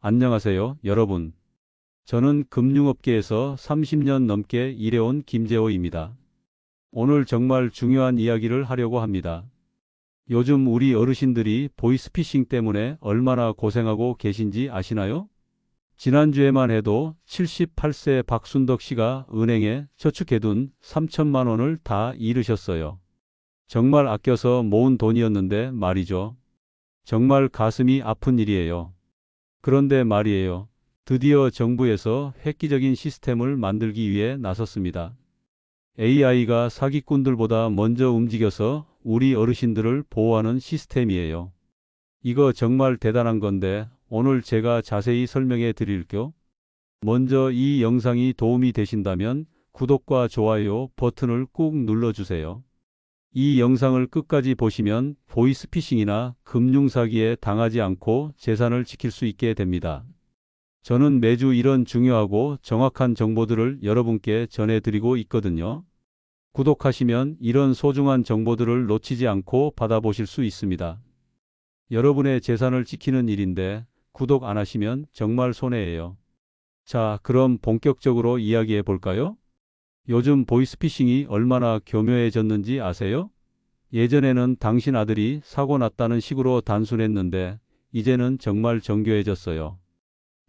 안녕하세요, 여러분. 저는 금융업계에서 30년 넘게 일해온 김재호입니다. 오늘 정말 중요한 이야기를 하려고 합니다. 요즘 우리 어르신들이 보이스피싱 때문에 얼마나 고생하고 계신지 아시나요? 지난주에만 해도 78세 박순덕 씨가 은행에 저축해둔 3천만 원을 다 잃으셨어요. 정말 아껴서 모은 돈이었는데 말이죠. 정말 가슴이 아픈 일이에요. 그런데 말이에요. 드디어 정부에서 획기적인 시스템을 만들기 위해 나섰습니다. AI가 사기꾼들보다 먼저 움직여서 우리 어르신들을 보호하는 시스템이에요. 이거 정말 대단한 건데 오늘 제가 자세히 설명해 드릴게요. 먼저 이 영상이 도움이 되신다면 구독과 좋아요 버튼을 꾹 눌러주세요. 이 영상을 끝까지 보시면 보이스피싱이나 금융사기에 당하지 않고 재산을 지킬 수 있게 됩니다. 저는 매주 이런 중요하고 정확한 정보들을 여러분께 전해드리고 있거든요. 구독하시면 이런 소중한 정보들을 놓치지 않고 받아보실 수 있습니다. 여러분의 재산을 지키는 일인데 구독 안 하시면 정말 손해예요. 자, 그럼 본격적으로 이야기해 볼까요? 요즘 보이스피싱이 얼마나 교묘해졌는지 아세요? 예전에는 당신 아들이 사고 났다는 식으로 단순했는데 이제는 정말 정교해졌어요.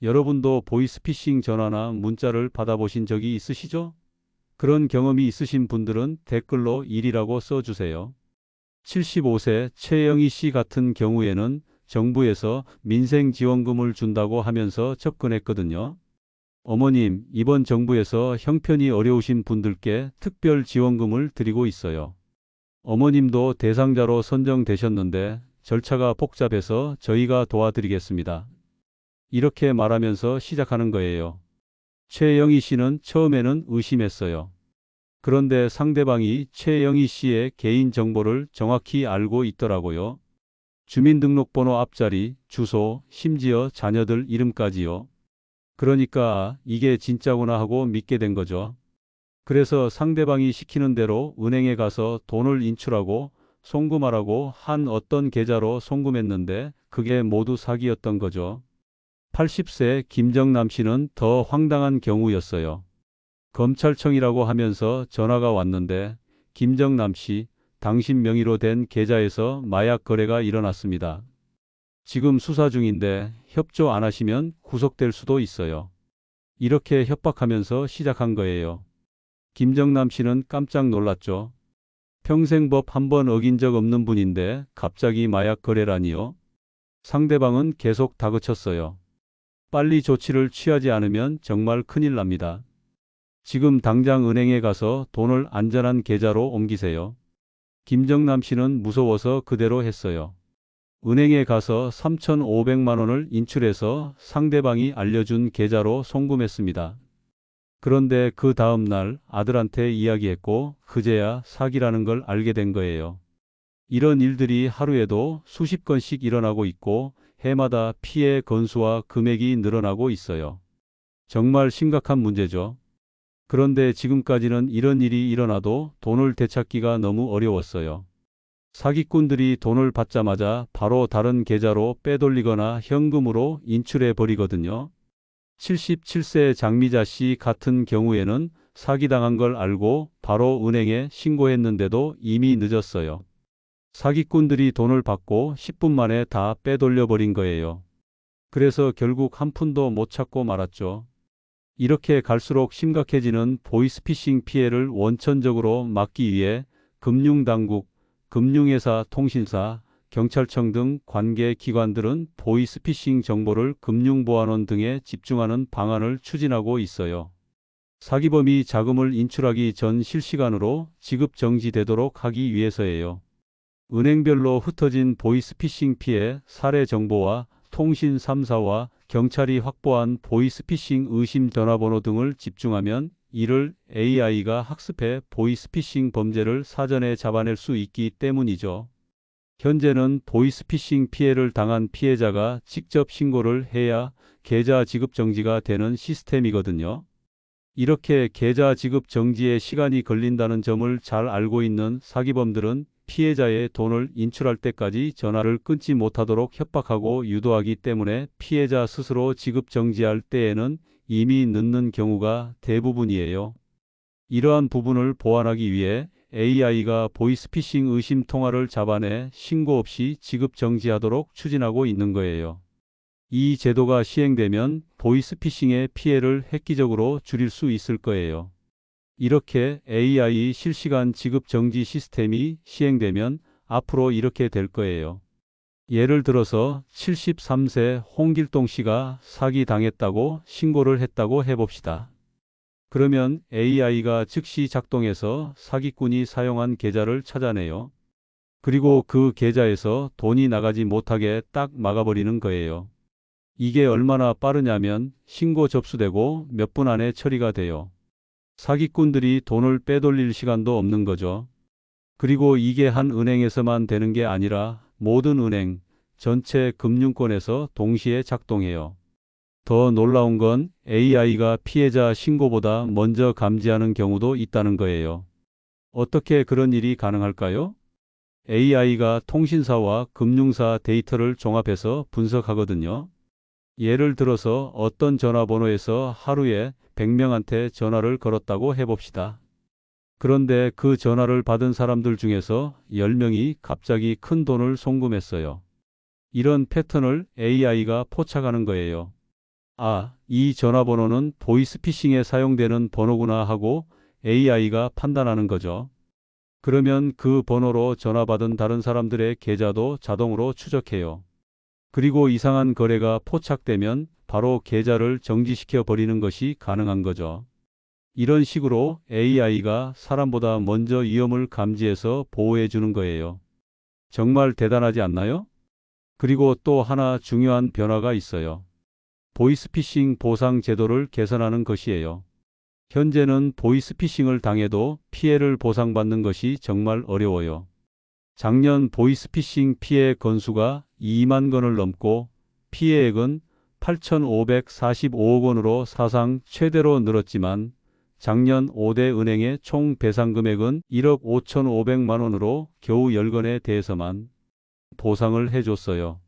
여러분도 보이스피싱 전화나 문자를 받아보신 적이 있으시죠? 그런 경험이 있으신 분들은 댓글로 1이라고 써주세요. 75세 최영희 씨 같은 경우에는 정부에서 민생지원금을 준다고 하면서 접근했거든요. 어머님, 이번 정부에서 형편이 어려우신 분들께 특별 지원금을 드리고 있어요. 어머님도 대상자로 선정되셨는데 절차가 복잡해서 저희가 도와드리겠습니다. 이렇게 말하면서 시작하는 거예요. 최영희 씨는 처음에는 의심했어요. 그런데 상대방이 최영희 씨의 개인 정보를 정확히 알고 있더라고요. 주민등록번호 앞자리, 주소, 심지어 자녀들 이름까지요. 그러니까 이게 진짜구나 하고 믿게 된 거죠. 그래서 상대방이 시키는 대로 은행에 가서 돈을 인출하고 송금하라고 한 어떤 계좌로 송금했는데 그게 모두 사기였던 거죠. 80세 김정남 씨는 더 황당한 경우였어요. 검찰청이라고 하면서 전화가 왔는데 김정남 씨, 당신 명의로 된 계좌에서 마약 거래가 일어났습니다. 지금 수사 중인데 협조 안 하시면 구속될 수도 있어요. 이렇게 협박하면서 시작한 거예요. 김정남 씨는 깜짝 놀랐죠. 평생 법 한 번 어긴 적 없는 분인데 갑자기 마약 거래라니요? 상대방은 계속 다그쳤어요. 빨리 조치를 취하지 않으면 정말 큰일 납니다. 지금 당장 은행에 가서 돈을 안전한 계좌로 옮기세요. 김정남 씨는 무서워서 그대로 했어요. 은행에 가서 3,500만 원을 인출해서 상대방이 알려준 계좌로 송금했습니다. 그런데 그 다음 날 아들한테 이야기했고 그제야 사기라는 걸 알게 된 거예요. 이런 일들이 하루에도 수십 건씩 일어나고 있고 해마다 피해 건수와 금액이 늘어나고 있어요. 정말 심각한 문제죠. 그런데 지금까지는 이런 일이 일어나도 돈을 되찾기가 너무 어려웠어요. 사기꾼들이 돈을 받자마자 바로 다른 계좌로 빼돌리거나 현금으로 인출해 버리거든요. 77세 장미자 씨 같은 경우에는 사기당한 걸 알고 바로 은행에 신고했는데도 이미 늦었어요. 사기꾼들이 돈을 받고 10분 만에 다 빼돌려 버린 거예요. 그래서 결국 한 푼도 못 찾고 말았죠. 이렇게 갈수록 심각해지는 보이스피싱 피해를 원천적으로 막기 위해 금융당국, 금융회사, 통신사, 경찰청 등 관계 기관들은 보이스피싱 정보를 금융보안원 등에 집중하는 방안을 추진하고 있어요. 사기범이 자금을 인출하기 전 실시간으로 지급 정지되도록 하기 위해서예요. 은행별로 흩어진 보이스피싱 피해 사례 정보와 통신 3사와 경찰이 확보한 보이스피싱 의심 전화번호 등을 집중하면 이를 AI가 학습해 보이스피싱 범죄를 사전에 잡아낼 수 있기 때문이죠. 현재는 보이스피싱 피해를 당한 피해자가 직접 신고를 해야 계좌 지급 정지가 되는 시스템이거든요. 이렇게 계좌 지급 정지에 시간이 걸린다는 점을 잘 알고 있는 사기범들은 피해자의 돈을 인출할 때까지 전화를 끊지 못하도록 협박하고 유도하기 때문에 피해자 스스로 지급 정지할 때에는 이미 늦는 경우가 대부분이에요. 이러한 부분을 보완하기 위해 AI가 보이스피싱 의심 통화를 잡아내 신고 없이 지급 정지하도록 추진하고 있는 거예요. 이 제도가 시행되면 보이스피싱의 피해를 획기적으로 줄일 수 있을 거예요. 이렇게 AI 실시간 지급 정지 시스템이 시행되면 앞으로 이렇게 될 거예요. 예를 들어서 73세 홍길동 씨가 사기 당했다고 신고를 했다고 해봅시다. 그러면 AI가 즉시 작동해서 사기꾼이 사용한 계좌를 찾아내요. 그리고 그 계좌에서 돈이 나가지 못하게 딱 막아버리는 거예요. 이게 얼마나 빠르냐면 신고 접수되고 몇 분 안에 처리가 돼요. 사기꾼들이 돈을 빼돌릴 시간도 없는 거죠. 그리고 이게 한 은행에서만 되는 게 아니라 모든 은행, 전체 금융권에서 동시에 작동해요. 더 놀라운 건 AI가 피해자 신고보다 먼저 감지하는 경우도 있다는 거예요. 어떻게 그런 일이 가능할까요? AI가 통신사와 금융사 데이터를 종합해서 분석하거든요. 예를 들어서 어떤 전화번호에서 하루에 100명한테 전화를 걸었다고 해봅시다. 그런데 그 전화를 받은 사람들 중에서 10명이 갑자기 큰 돈을 송금했어요. 이런 패턴을 AI가 포착하는 거예요. 아, 이 전화번호는 보이스피싱에 사용되는 번호구나 하고 AI가 판단하는 거죠. 그러면 그 번호로 전화받은 다른 사람들의 계좌도 자동으로 추적해요. 그리고 이상한 거래가 포착되면 바로 계좌를 정지시켜 버리는 것이 가능한 거죠. 이런 식으로 AI가 사람보다 먼저 위험을 감지해서 보호해 주는 거예요. 정말 대단하지 않나요? 그리고 또 하나 중요한 변화가 있어요. 보이스피싱 보상 제도를 개선하는 것이에요. 현재는 보이스피싱을 당해도 피해를 보상받는 것이 정말 어려워요. 작년 보이스피싱 피해 건수가 2만 건을 넘고 피해액은 8,545억 원으로 사상 최대로 늘었지만 작년 5대 은행의 총 배상 금액은 1억 5,500만 원으로 겨우 10건에 대해서만 보상을 해줬어요.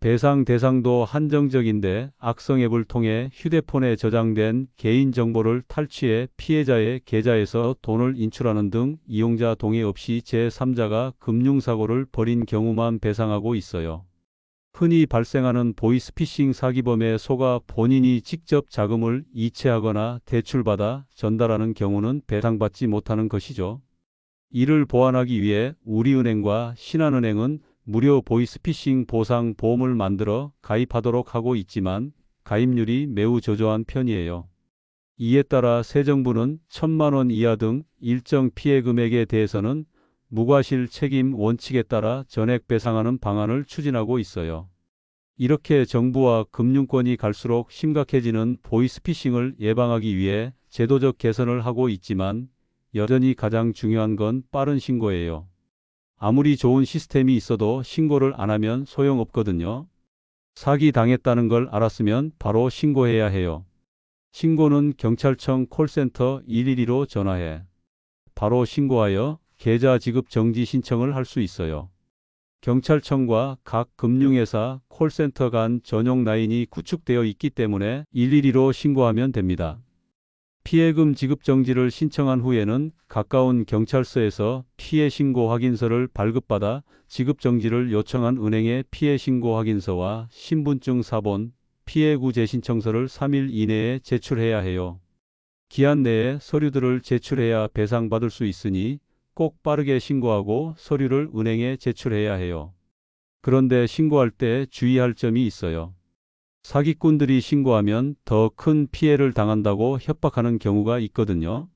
배상 대상도 한정적인데 악성 앱을 통해 휴대폰에 저장된 개인정보를 탈취해 피해자의 계좌에서 돈을 인출하는 등 이용자 동의 없이 제3자가 금융사고를 벌인 경우만 배상하고 있어요. 흔히 발생하는 보이스피싱 사기범의 속아 본인이 직접 자금을 이체하거나 대출받아 전달하는 경우는 배상받지 못하는 것이죠. 이를 보완하기 위해 우리은행과 신한은행은 무료 보이스피싱 보상 보험을 만들어 가입하도록 하고 있지만 가입률이 매우 저조한 편이에요. 이에 따라 새 정부는 천만 원 이하 등 일정 피해 금액에 대해서는 무과실 책임 원칙에 따라 전액 배상하는 방안을 추진하고 있어요. 이렇게 정부와 금융권이 갈수록 심각해지는 보이스피싱을 예방하기 위해 제도적 개선을 하고 있지만 여전히 가장 중요한 건 빠른 신고예요. 아무리 좋은 시스템이 있어도 신고를 안 하면 소용없거든요. 사기 당했다는 걸 알았으면 바로 신고해야 해요. 신고는 경찰청 콜센터 112로 전화해 바로 신고하여 계좌 지급 정지 신청을 할 수 있어요. 경찰청과 각 금융회사 콜센터 간 전용 라인이 구축되어 있기 때문에 112로 신고하면 됩니다. 피해금 지급 정지를 신청한 후에는 가까운 경찰서에서 피해 신고 확인서를 발급받아 지급 정지를 요청한 은행의 피해 신고 확인서와 신분증 사본, 피해 구제 신청서를 3일 이내에 제출해야 해요. 기한 내에 서류들을 제출해야 배상받을 수 있으니 꼭 빠르게 신고하고 서류를 은행에 제출해야 해요. 그런데 신고할 때 주의할 점이 있어요. 사기꾼들이 신고하면 더 큰 피해를 당한다고 협박하는 경우가 있거든요.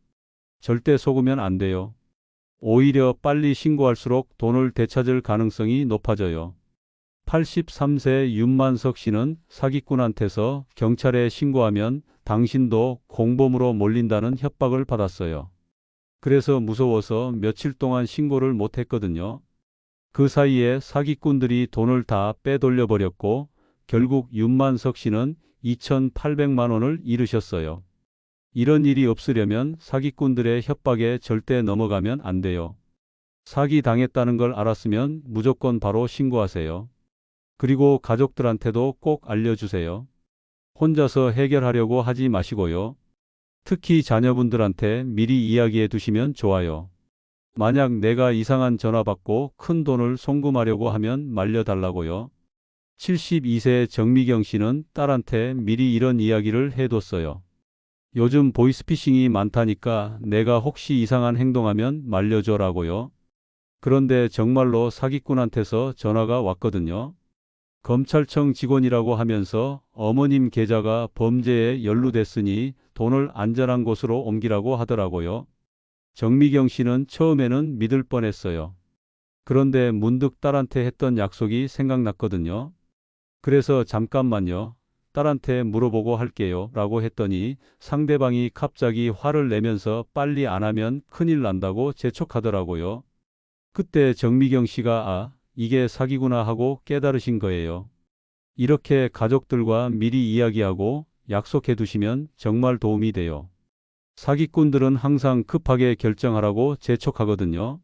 절대 속으면 안 돼요. 오히려 빨리 신고할수록 돈을 되찾을 가능성이 높아져요. 83세 윤만석 씨는 사기꾼한테서 경찰에 신고하면 당신도 공범으로 몰린다는 협박을 받았어요. 그래서 무서워서 며칠 동안 신고를 못했거든요. 그 사이에 사기꾼들이 돈을 다 빼돌려 버렸고 결국 윤만석 씨는 2,800만 원을 잃으셨어요. 이런 일이 없으려면 사기꾼들의 협박에 절대 넘어가면 안 돼요. 사기 당했다는 걸 알았으면 무조건 바로 신고하세요. 그리고 가족들한테도 꼭 알려주세요. 혼자서 해결하려고 하지 마시고요. 특히 자녀분들한테 미리 이야기해 두시면 좋아요. 만약 내가 이상한 전화 받고 큰 돈을 송금하려고 하면 말려달라고요. 72세 정미경 씨는 딸한테 미리 이런 이야기를 해뒀어요. 요즘 보이스피싱이 많다니까 내가 혹시 이상한 행동하면 말려줘라고요. 그런데 정말로 사기꾼한테서 전화가 왔거든요. 검찰청 직원이라고 하면서 어머님 계좌가 범죄에 연루됐으니 돈을 안전한 곳으로 옮기라고 하더라고요. 정미경 씨는 처음에는 믿을 뻔했어요. 그런데 문득 딸한테 했던 약속이 생각났거든요. 그래서 잠깐만요. 딸한테 물어보고 할게요. 라고 했더니 상대방이 갑자기 화를 내면서 빨리 안 하면 큰일 난다고 재촉하더라고요. 그때 정미경 씨가 아, 이게 사기구나 하고 깨달으신 거예요. 이렇게 가족들과 미리 이야기하고 약속해 두시면 정말 도움이 돼요. 사기꾼들은 항상 급하게 결정하라고 재촉하거든요.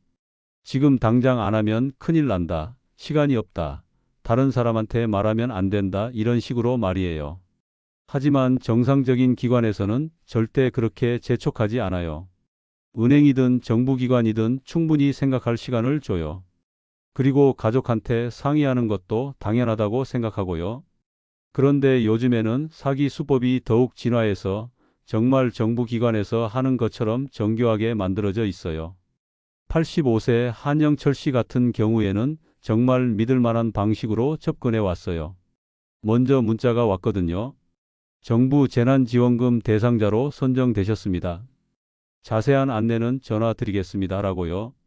지금 당장 안 하면 큰일 난다. 시간이 없다. 다른 사람한테 말하면 안 된다. 이런 식으로 말이에요. 하지만 정상적인 기관에서는 절대 그렇게 재촉하지 않아요. 은행이든 정부기관이든 충분히 생각할 시간을 줘요. 그리고 가족한테 상의하는 것도 당연하다고 생각하고요. 그런데 요즘에는 사기 수법이 더욱 진화해서 정말 정부기관에서 하는 것처럼 정교하게 만들어져 있어요. 85세 한영철 씨 같은 경우에는 정말 믿을 만한 방식으로 접근해 왔어요. 먼저 문자가 왔거든요. 정부 재난지원금 대상자로 선정되셨습니다. 자세한 안내는 전화 드리겠습니다. 라고요.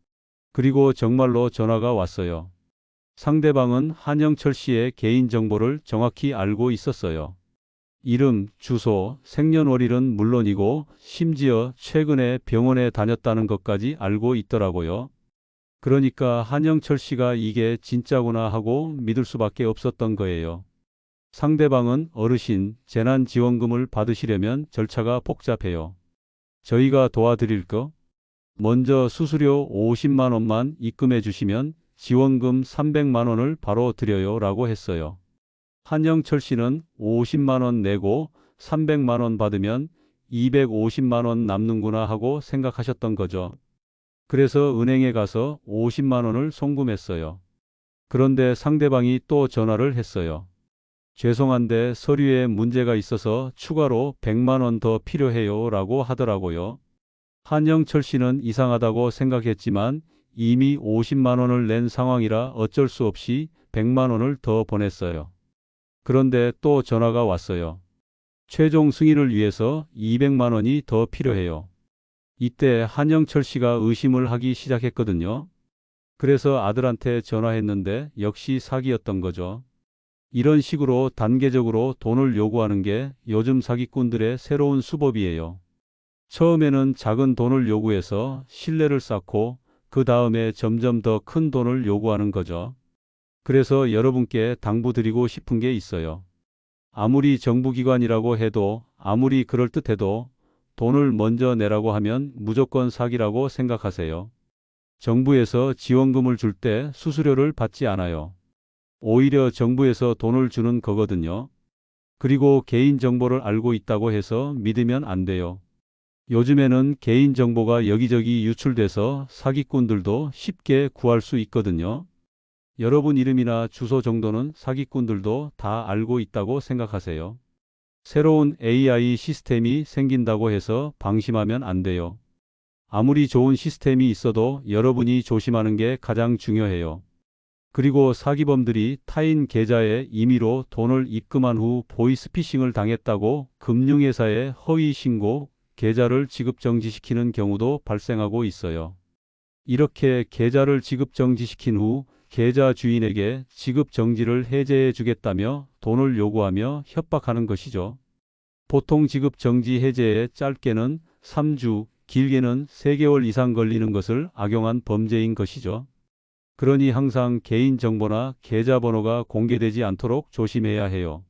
그리고 정말로 전화가 왔어요. 상대방은 한영철 씨의 개인정보를 정확히 알고 있었어요. 이름, 주소, 생년월일은 물론이고 심지어 최근에 병원에 다녔다는 것까지 알고 있더라고요. 그러니까 한영철 씨가 이게 진짜구나 하고 믿을 수밖에 없었던 거예요. 상대방은 어르신 재난지원금을 받으시려면 절차가 복잡해요. 저희가 도와드릴 거? 먼저 수수료 50만 원만 입금해 주시면 지원금 300만 원을 바로 드려요 라고 했어요. 한영철 씨는 50만 원 내고 300만 원 받으면 250만 원 남는구나 하고 생각하셨던 거죠. 그래서 은행에 가서 50만 원을 송금했어요. 그런데 상대방이 또 전화를 했어요. 죄송한데 서류에 문제가 있어서 추가로 100만 원 더 필요해요 라고 하더라고요. 한영철 씨는 이상하다고 생각했지만 이미 50만 원을 낸 상황이라 어쩔 수 없이 100만 원을 더 보냈어요. 그런데 또 전화가 왔어요. 최종 승인을 위해서 200만 원이 더 필요해요. 이때 한영철 씨가 의심을 하기 시작했거든요. 그래서 아들한테 전화했는데 역시 사기였던 거죠. 이런 식으로 단계적으로 돈을 요구하는 게 요즘 사기꾼들의 새로운 수법이에요. 처음에는 작은 돈을 요구해서 신뢰를 쌓고 그 다음에 점점 더 큰 돈을 요구하는 거죠. 그래서 여러분께 당부드리고 싶은 게 있어요. 아무리 정부기관이라고 해도 아무리 그럴듯해도 돈을 먼저 내라고 하면 무조건 사기라고 생각하세요. 정부에서 지원금을 줄 때 수수료를 받지 않아요. 오히려 정부에서 돈을 주는 거거든요. 그리고 개인 정보를 알고 있다고 해서 믿으면 안 돼요. 요즘에는 개인정보가 여기저기 유출돼서 사기꾼들도 쉽게 구할 수 있거든요. 여러분 이름이나 주소 정도는 사기꾼들도 다 알고 있다고 생각하세요. 새로운 AI 시스템이 생긴다고 해서 방심하면 안 돼요. 아무리 좋은 시스템이 있어도 여러분이 조심하는 게 가장 중요해요. 그리고 사기범들이 타인 계좌에 임의로 돈을 입금한 후 보이스피싱을 당했다고 금융회사에 허위 신고, 계좌를 지급 정지시키는 경우도 발생하고 있어요. 이렇게 계좌를 지급 정지시킨 후 계좌 주인에게 지급 정지를 해제해 주겠다며 돈을 요구하며 협박하는 것이죠. 보통 지급 정지 해제에 짧게는 3주, 길게는 3개월 이상 걸리는 것을 악용한 범죄인 것이죠. 그러니 항상 개인정보나 계좌번호가 공개되지 않도록 조심해야 해요.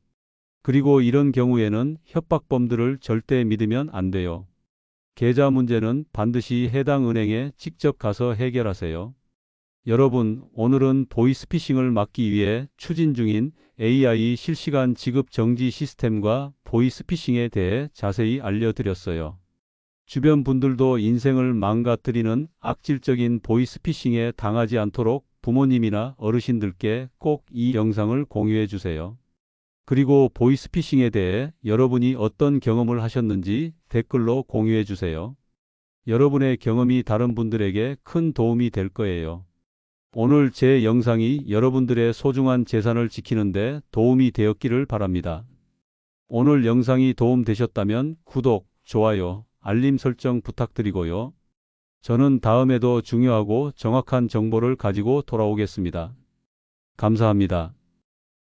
그리고 이런 경우에는 협박범들을 절대 믿으면 안 돼요. 계좌 문제는 반드시 해당 은행에 직접 가서 해결하세요. 여러분, 오늘은 보이스피싱을 막기 위해 추진 중인 AI 실시간 지급 정지 시스템과 보이스피싱에 대해 자세히 알려드렸어요. 주변 분들도 인생을 망가뜨리는 악질적인 보이스피싱에 당하지 않도록 부모님이나 어르신들께 꼭 이 영상을 공유해 주세요. 그리고 보이스피싱에 대해 여러분이 어떤 경험을 하셨는지 댓글로 공유해 주세요. 여러분의 경험이 다른 분들에게 큰 도움이 될 거예요. 오늘 제 영상이 여러분들의 소중한 재산을 지키는데 도움이 되었기를 바랍니다. 오늘 영상이 도움되셨다면 구독, 좋아요, 알림 설정 부탁드리고요. 저는 다음에도 중요하고 정확한 정보를 가지고 돌아오겠습니다. 감사합니다.